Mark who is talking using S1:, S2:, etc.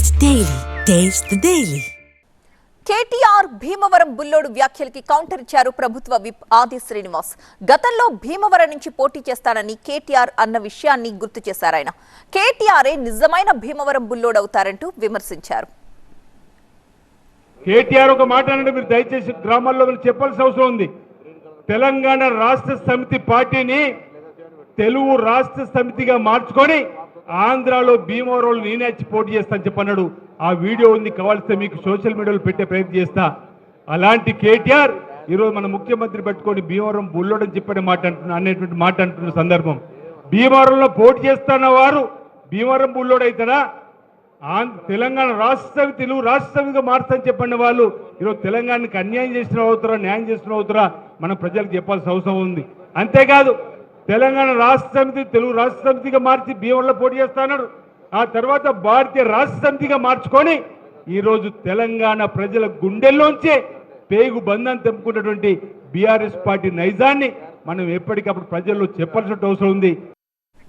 S1: Daily. Taste the Daily.
S2: KTR Bhimavaram Bullodu వ్యాఖ్యలకి counter ఇచ్చారు ప్రభుత్వ విప్ ఆది శ్రీనివాస్ గతంలో భీమవరం నుంచి పోటీ చేస్తానని కేటీఆర్ అన్న విషయాన్ని గుర్తు చేశారు ఆయన కేటీఆరే నిజమైన భీమవరం బుల్లోడు అవుతారంటూ విమర్శించారు
S3: కేటీఆర్ ఒక మాట మీరు దయచేసి గ్రామాల్లో మీరు చెప్పాల్సిన అవసరం ఉంది తెలంగాణ రాష్ట్ర సమితి పార్టీని తెలుగు రాష్ట్ర సమితిగా మార్చుకొని ఆంధ్రాలో భీమవరంలో నేనే పోటీ చేస్తాను చెప్పన్నాడు. ఆ వీడియో ఉంది కావాల్సిన మీకు సోషల్ మీడియాలో పెట్టే ప్రయత్నం చేస్తా. అలాంటి కేటీఆర్ ఈరోజు మన ముఖ్యమంత్రి పెట్టుకొని భీమవరం బుల్లోడని చెప్పిన మాట అంటున్న అనేటువంటి మాట అంటున్న సందర్భం. భీమవరంలో పోటీ చేస్తున్న వారు భీమవరం బుల్లోడు ఆంధ్ర తెలంగాణ రాష్ట్ర సమితి తెలుగు రాష్ట్ర సమితిగా మారుతాని చెప్పండి వాళ్ళు ఈరోజు తెలంగాణకి అన్యాయం చేసిన అవుతారా న్యాయం చేసిన అవుతారా మనం ప్రజలకు చెప్పాల్సిన అవసరం ఉంది. అంతేకాదు తెలంగాణ రాష్ట్ర సమితి తెలుగు రాష్ట్ర సమితిగా మార్చి భీమవరంలో పోటీ చేస్తాడు ఆ తర్వాత భారతీయ రాష్ట్ర సమితిగా మార్చుకొని ఈరోజు తెలంగాణ ప్రజల గుండెల్లోంచే పేగు బంధం తెంపుకున్నటువంటి బీఆర్ఎస్ పార్టీ నైజాన్ని మనం ఎప్పటికప్పుడు ప్రజల్లో చెప్పాల్సిన అవసరం ఉంది.